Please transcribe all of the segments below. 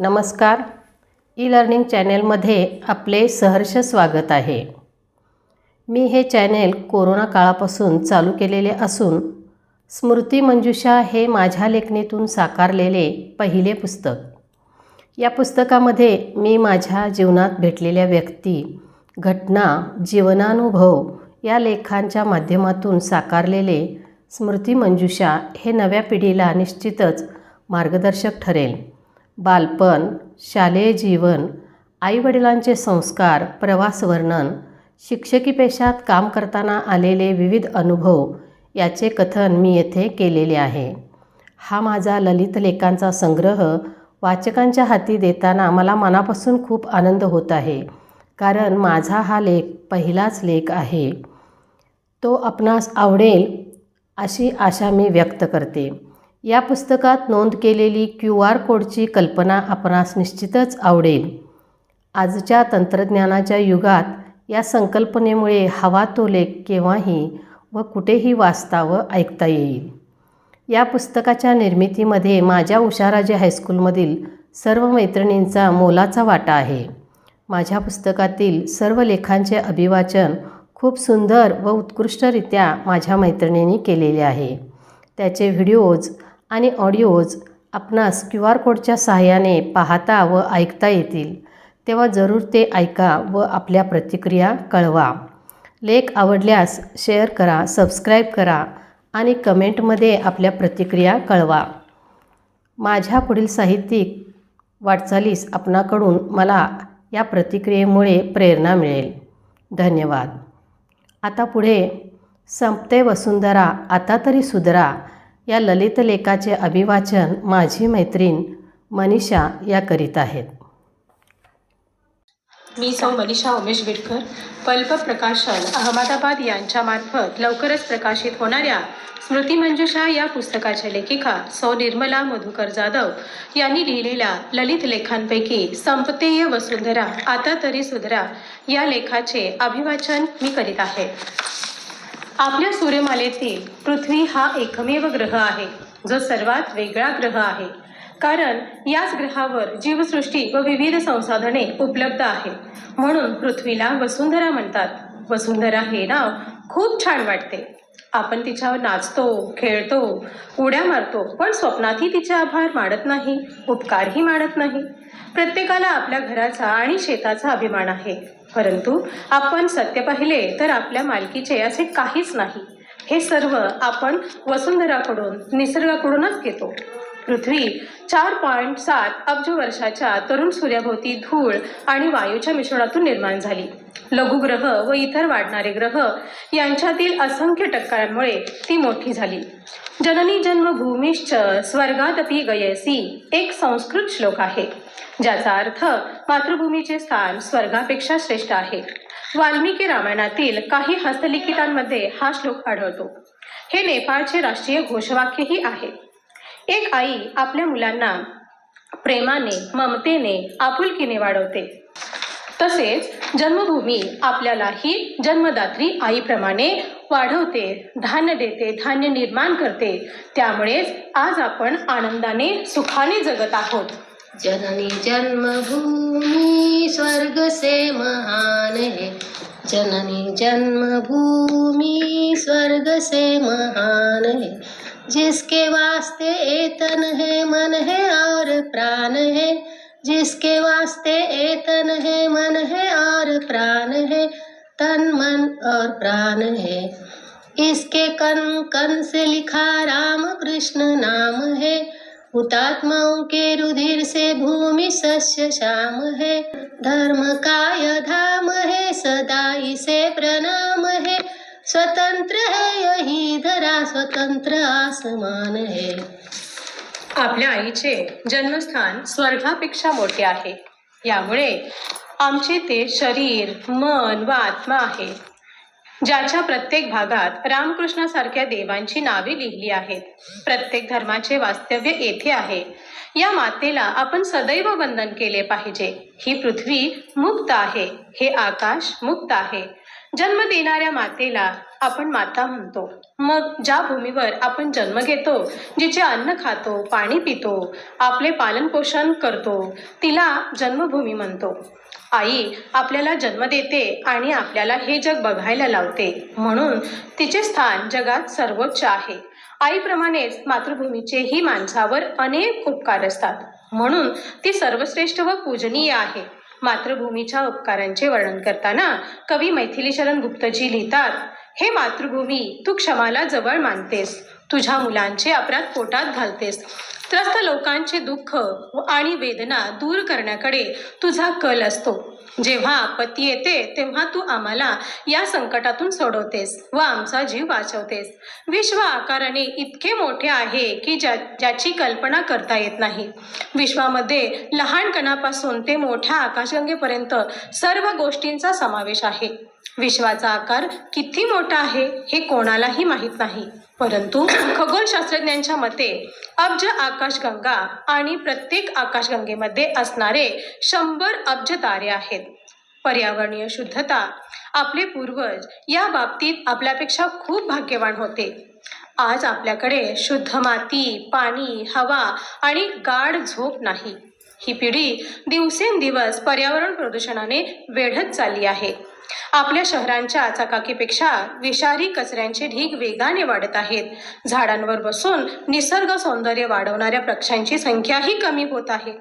नमस्कार. E learning चॅनेलमध्ये आपले सहर्ष स्वागत आहे. मी हे चॅनेल कोरोना काळापासून चालू केलेले असून स्मृती मंजुषा हे माझ्या लेखणीतून साकारलेले पहिले पुस्तक. या पुस्तकामध्ये मी माझ्या जीवनात भेटलेल्या व्यक्ती घटना जीवनानुभव या लेखांच्या माध्यमातून साकारलेले स्मृती मंजुषा हे नव्या पिढीला निश्चितच मार्गदर्शक ठरेल. बालपण शालेय जीवन आईवडिलांचे संस्कार प्रवास वर्णन शिक्षकी पेशात काम करताना आलेले विविध अनुभव याचे कथन मी येथे केलेले आहे. हा माझा ललित लेखांचा संग्रह वाचकांच्या हाती देताना मला मनापासून खूप आनंद होत आहे कारण माझा हा लेख पहिलाच लेख आहे. तो आपणास आवडेल अशी आशा मी व्यक्त करते. या पुस्तकात नोंद केलेली क्यू आर कोडची कल्पना आपणास निश्चितच आवडेल. आजच्या तंत्रज्ञानाच्या युगात या संकल्पनेमुळे हवा तो लेख केव्हाही व कुठेही वाचता व ऐकता येईल. या पुस्तकाच्या निर्मितीमध्ये माझ्या उषाराजे हायस्कूलमधील सर्व मैत्रिणींचा मोलाचा वाटा आहे. माझ्या पुस्तकातील सर्व लेखांचे अभिवाचन खूप सुंदर व उत्कृष्टरित्या माझ्या मैत्रिणींनी केलेले आहे. त्याचे व्हिडिओज आणि ऑडिओज आपणास क्यू आर कोडच्या सहाय्याने पाहता व ऐकता येतील. तेव्हा जरूर ते ऐका व आपल्या प्रतिक्रिया कळवा. लेख आवडल्यास शेअर करा सबस्क्राईब करा आणि कमेंटमध्ये आपल्या प्रतिक्रिया कळवा. माझ्या पुढील साहित्यिक वाटचालीस आपणाकडून मला या प्रतिक्रियेमुळे प्रेरणा मिळेल. धन्यवाद. आता पुढे संपते वसुंधरा आता तरी सुधरा या ललित लेखाचे अभिवाचन माझी मैत्रीण मनीषा या करीत आहेत. मी सौ मनीषा उमेश बिडकर पल्प प्रकाशन अहमदाबाद यांच्यामार्फत लवकरच प्रकाशित होणाऱ्या स्मृती मंजुषा या पुस्तकाच्या लेखिका सौ निर्मला मधुकर जाधव यांनी लिहिलेल्या ललित लेखांपैकी संपतेय वसुंधरा आता तरी सुधरा या लेखाचे अभिवाचन मी करीत आहे. आपल्या सूर्यमालेतील पृथ्वी हा एकमेव ग्रह आहे जो सर्वात वेगळा ग्रह आहे. कारण याच ग्रहावर जीवसृष्टी व विविध संसाधने उपलब्ध आहेत. म्हणून पृथ्वीला वसुंधरा म्हणतात. वसुंधरा हे नाव खूप छान वाटते. आपण तिच्यावर नाचतो खेळतो उड्या मारतो पण स्वप्नातही तिचे आभार मानत नाही उपकारही मानत नाही. प्रत्येकाला आपल्या घराचा आणि शेताचा अभिमान आहे. परंतु आपण सत्य पाहिले तर आपल्या मालकीचे असे काहीच नाही. हे सर्व आपण वसुंधराकडून निसर्गाकडूनच घेतो. पृथ्वी चार पॉईंट सात अब्ज वर्षाच्या तरुण सूर्याभोवती धूळ आणि वायूच्या मिश्रणातून निर्माण झाली. लघुग्रह व इतर वाढणारे ग्रह यांच्यातील असंख्य टक्करांमुळे ती मोठी झाली. जननी जन्मभूमीश्च स्वर्गात गयसी एक संस्कृत श्लोक आहे. ज्याचा अर्थ मातृभूमीचे स्थान स्वर्गापेक्षा श्रेष्ठ आहे. वाल्मिकी रामायणातील काही हस्तलिखितांमध्ये हा श्लोक आढळतो. हे नेपाळचे राष्ट्रीय घोषवाक्यही आहे. एक आई आपल्या मुलांना प्रेमाने ममतेने आपुलकीने वाढवते. तसेच जन्मभूमी आपल्यालाही जन्मदात्री आईप्रमाणे वाढवते धान्य देते धान्य निर्माण करते. त्यामुळेच आज आपण आनंदाने सुखाने जगत आहोत. जननी जन्मभूमि स्वर्ग से महान है। जननी जन्मभूमि स्वर्ग से महान है। जिसके वास्ते एतन है, मन है और प्राण है। जिसके वास्ते एतन है, मन है और प्राण है। तन, मन और प्राण है। इसके कन कन से लिखा राम कृष्ण नाम है। हुतात्माओं के रुधिर से भूमि सस्य श्याम है। धर्म काय धाम है सदा इसे प्रणाम है। स्वतंत्र है यही धरा स्वतंत्र आसमान है। आपल्या आईचे जन्मस्थान स्वर्गापेक्षा मोठे आहे. यामुळे आमचे ते शरीर मन व आत्मा आहे. ज्याच्या प्रत्येक भागात रामकृष्णासारख्या देवांची नावे लिहिली आहेत. प्रत्येक धर्माचे वास्तव्य येथे आहे. या मातेला आपण सदैव वंदन केले पाहिजे. ही पृथ्वी मुक्त आहे. हे आकाश मुक्त आहे. जन्म देणाऱ्या मातेला आपण माता म्हणतो. मग ज्या भूमीवर आपण जन्म घेतो जिचे अन्न खातो पाणी पितो आपले पालनपोषण करतो तिला जन्मभूमी म्हणतो. आई आपल्याला जन्म देते आणि आपल्याला हे जग बघायला लावते. म्हणून तिचे स्थान जगात सर्वोच्च आहे. आईप्रमाणेच मातृभूमीचेही माणसावर अनेक उपकार असतात. म्हणून ती सर्वश्रेष्ठ व पूजनीय आहे. मातृभूमीच्या उपकारांचे वर्णन करताना कवी मैथिलीशरण गुप्तजी लिहितात हे मातृभूमी तू क्षमाला जवळ मानतेस. तुझ्या मुलांचे अपराध पोटात घालतेस. त्रस्त लोकांचे दुःख व आणि वेदना दूर करण्याकडे तुझा कल असतो. जेव्हा आपत्ती येते तेव्हा तू आम्हाला या संकटातून सोडवतेस व आमचा जीव वाचवतेस. विश्व आकाराने इतके मोठे आहे की ज्या ज्याची कल्पना करता येत नाही. विश्वामध्ये लहान कणापासून ते मोठ्या आकाशगंगेपर्यंत सर्व गोष्टींचा समावेश आहे. विश्वाचा आकार किती मोठा आहे हे कोणालाही माहीत नाही. परंतु खगोलशास्त्रज्ञांच्या मते अब्ज आकाशगंगा आणि प्रत्येक आकाशगंगेमध्ये असणारे शंभर अब्ज तारे आहेत. पर्यावरणीय शुद्धता आपले पूर्वज या बाबतीत आपल्यापेक्षा खूप भाग्यवान होते. आज आपल्याकडे शुद्ध माती पाणी हवा आणि गाढ झोप नाही. ही पिढी दिवसेंदिवस पर्यावरण प्रदूषणाने वेढत चालली आहे. आपल्या शहरांच्या चकाकीपेक्षा विषारी कचऱ्यांचे ढीग वेगाने वाढत आहेत. झाडांवर बसून निसर्ग सौंदर्य वाढवणाऱ्या पक्ष्यांची संख्याही कमी होत आहे.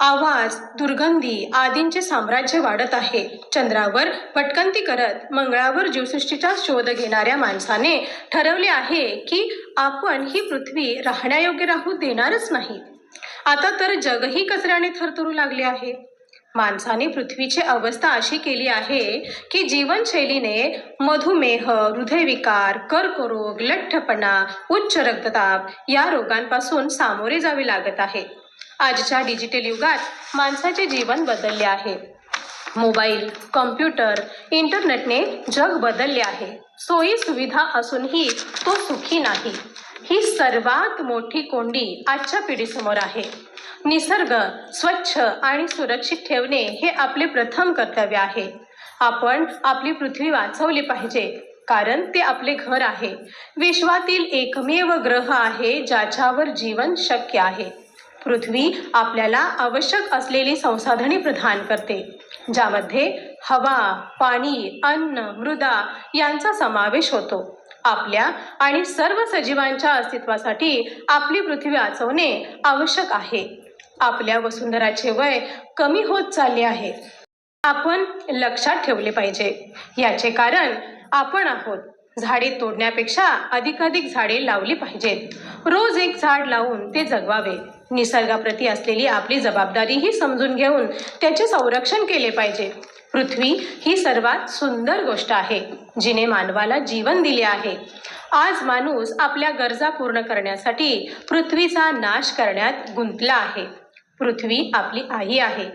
आवाज दुर्गंधी आदींचे साम्राज्य वाढत आहे. चंद्रावर भटकंती करत मंगळावर जीवसृष्टीचा शोध घेणाऱ्या माणसाने ठरवले आहे की आपण ही पृथ्वी राहण्यायोग्य राहू देणारच नाही. आता तर जगही कचऱ्याने थरथरू लागले आहे. माणसाने पृथ्वीची अवस्था अशी केली आहे की जीवनशैलीने मधुमेह हृदयविकार कर्करोग लठ्ठपणा उच्च रक्तदाब या रोगांपासून सामोरे जावे लागत आहे. आजच्या डिजिटल युगात माणसाचे जीवन बदलले आहे. मोबाईल कॉम्प्युटर इंटरनेटने जग बदलले आहे. सोयी सुविधा असूनही तो सुखी नाही. ही सर्वात मोठी कोंडी आजच्या पिढीसमोर आहे. निसर्ग स्वच्छ आणि सुरक्षित ठेवणे हे आपले प्रथम कर्तव्य आहे. आपण आपली पृथ्वी वाचवली पाहिजे कारण ते आपले घर आहे. विश्वातील एकमेव ग्रह आहे ज्याच्यावर जीवन शक्य आहे. पृथ्वी आपल्याला आवश्यक असलेली संसाधने प्रदान करते ज्यामध्ये हवा पाणी अन्न मृदा यांचा समावेश होतो. आपल्या आणि सर्व सजीवांच्या अस्तित्वासाठी आपली पृथ्वी वाचवणे आवश्यक आहे. आपल्या वसुंधराचे वय कमी होत चालले आहे. आपण लक्षात ठेवले पाहिजे. याचे कारण आपण आहोत. झाडे तोडण्यापेक्षा अधिकाधिक झाडे लावली पाहिजेत. रोज एक झाड लावून ते जगवावे. निसर्गाप्रती असलेली आपली जबाबदारीही समजून घेऊन त्याचे संरक्षण केले पाहिजे. पृथ्वी ही सर्वात सुंदर गोष्ट आहे जिने मानवाला जीवन दिले आहे. आज माणूस आपल्या गरजा पूर्ण करण्यासाठी पृथ्वीचा नाश करण्यात गुंतला आहे. पृथ्वी आपली आई आहे.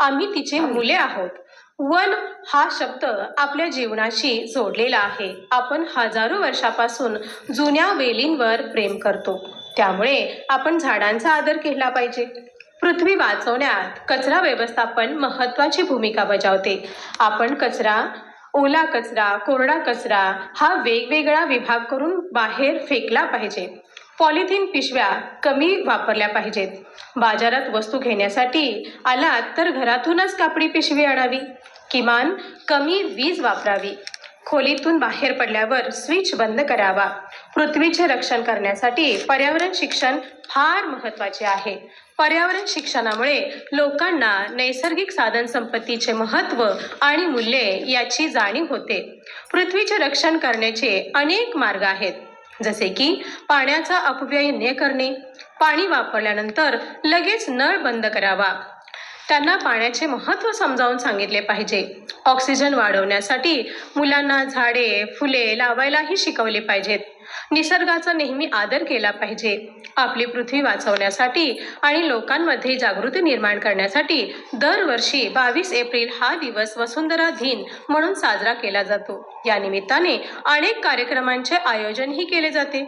आम्ही तिचे मुले आहोत. वन हा शब्द आपल्या जीवनाशी जोडलेला आहे. आपण हजारो वर्षापासून जुन्या वेलींवर प्रेम करतो. त्यामुळे आपण झाडांचा आदर केला पाहिजे. पृथ्वी वाचवण्यात कचरा व्यवस्थापन महत्त्वाची भूमिका बजावते. आपण कचरा ओला कचरा कोरडा कचरा हा वेगवेगळा विभाग करून बाहेर फेकला पाहिजे. पॉलिथिन पिशव्या कमी वापरल्या पाहिजेत. बाजारात वस्तू घेण्यासाठी आलात तर घरातूनच कापडी पिशवी आणावी. किमान कमी वीज वापरावी. खोलीतून बाहेर पडल्यावर स्विच बंद करावा. पृथ्वीचे रक्षण करण्यासाठी पर्यावरण शिक्षण फार महत्त्वाचे आहे. पर्यावरण शिक्षणामुळे लोकांना नैसर्गिक साधन संपत्तीचे महत्त्व आणि मूल्ये याची जाणीव होते. पृथ्वीचे रक्षण करण्याचे अनेक मार्ग आहेत. जसे की पाण्याचा अपव्यय न करणे पाणी वापरल्यानंतर लगेच नळ बंद करावा. त्यांना पाण्याचे महत्त्व समजावून सांगितले पाहिजे. ऑक्सिजन वाढवण्यासाठी मुलांना झाडे फुले लावायलाही शिकवले पाहिजेत. निसर्गाचा नेहमी आदर केला पाहिजे. आपली पृथ्वी वाचवण्यासाठी आणि लोकांमध्ये जागृती निर्माण करण्यासाठी दरवर्षी बावीस एप्रिल हा दिवस वसुंधरा दिन म्हणून साजरा केला जातो. या निमित्ताने अनेक कार्यक्रमांचे आयोजनही केले जाते.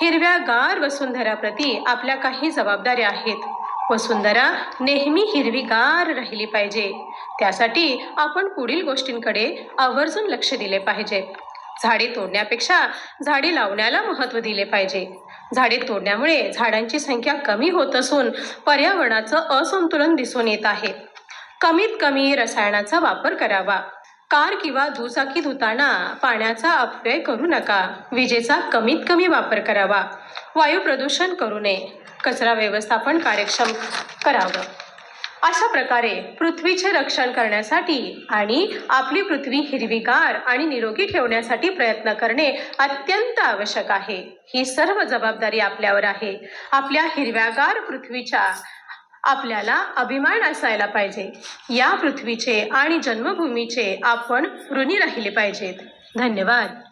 हिरव्यागार वसुंधराप्रती आपल्या काही जबाबदाऱ्या आहेत. वसुंधरा नेहमी हिरवीगार राहिली पाहिजे. त्यासाठी आपण पुढील गोष्टींकडे आवर्जून लक्ष दिले पाहिजे. झाडे तोडण्यापेक्षा झाडे लावण्याला महत्त्व दिले पाहिजे. झाडे तोडण्यामुळे झाडांची संख्या कमी होत असून पर्यावरणाचं असंतुलन दिसून येत आहे. कमीत कमी रसायनाचा वापर करावा. कार किंवा दुचाकी धुताना पाण्याचा अपव्यय करू नका. विजेचा कमीत कमी वापर करावा. वायू प्रदूषण करू नये. कचरा व्यवस्थापन कार्यक्षम करावं. अशा प्रकारे पृथ्वीचे रक्षण करण्यासाठी आणि आपली पृथ्वी हिरवीगार आणि निरोगी ठेवण्यासाठी प्रयत्न करणे अत्यंत आवश्यक आहे. ही सर्व जबाबदारी आपल्यावर आहे. आपल्या हिरव्यागार पृथ्वीच्या आपल्याला अभिमान असायला पाहिजे. या पृथ्वीचे आणि जन्मभूमीचे आपण ऋणी राहिले पाहिजेत. धन्यवाद.